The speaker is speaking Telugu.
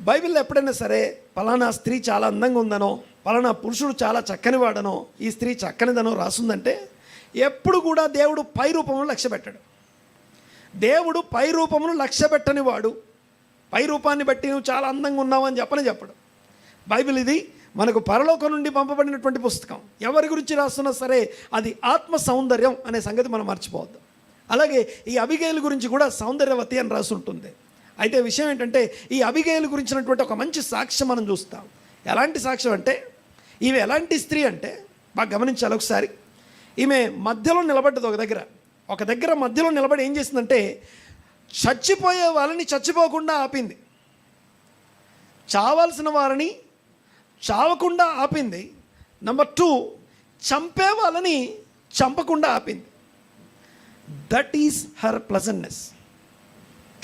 బైబిల్లో ఎప్పుడైనా సరే పలానా స్త్రీ చాలా అందంగా ఉందనో పలానా పురుషుడు చాలా చక్కని వాడనో ఈ స్త్రీ చక్కనిదనో రాసుందంటే ఎప్పుడు కూడా దేవుడు పై రూపమును లక్ష్య పెట్టాడు దేవుడు పై రూపమును లక్ష్య పెట్టని వాడు. పై రూపాన్ని బట్టి నువ్వు చాలా అందంగా ఉన్నావు అని చెప్పని చెప్పడు. బైబిల్ ఇది మనకు పరలోకం నుండి పంపబడినటువంటి పుస్తకం. ఎవరి గురించి రాస్తున్నా సరే అది ఆత్మ సౌందర్యం అనే సంగతి మనం మర్చిపోవద్దు. అలాగే ఈ అభిగేయుల గురించి కూడా సౌందర్యవతి అని రాసి ఉంటుంది అయితే విషయం ఏంటంటే ఈ అభిగేయుల గురించినటువంటి ఒక మంచి సాక్ష్యం మనం చూస్తాం. ఎలాంటి సాక్ష్యం అంటే ఈమె ఎలాంటి స్త్రీ అంటే బాగా గమనించాలి ఒకసారి. ఈమె మధ్యలో నిలబడ్డది ఒక దగ్గర. ఒక దగ్గర మధ్యలో నిలబడి ఏం చేసిందంటే చచ్చిపోయే వాళ్ళని చచ్చిపోకుండా ఆపింది. చావాల్సిన వారిని చావకుండా ఆపింది. నెంబర్ టూ చంపే వాళ్ళని చంపకుండా ఆపింది. That is her ప్లజన్నెస్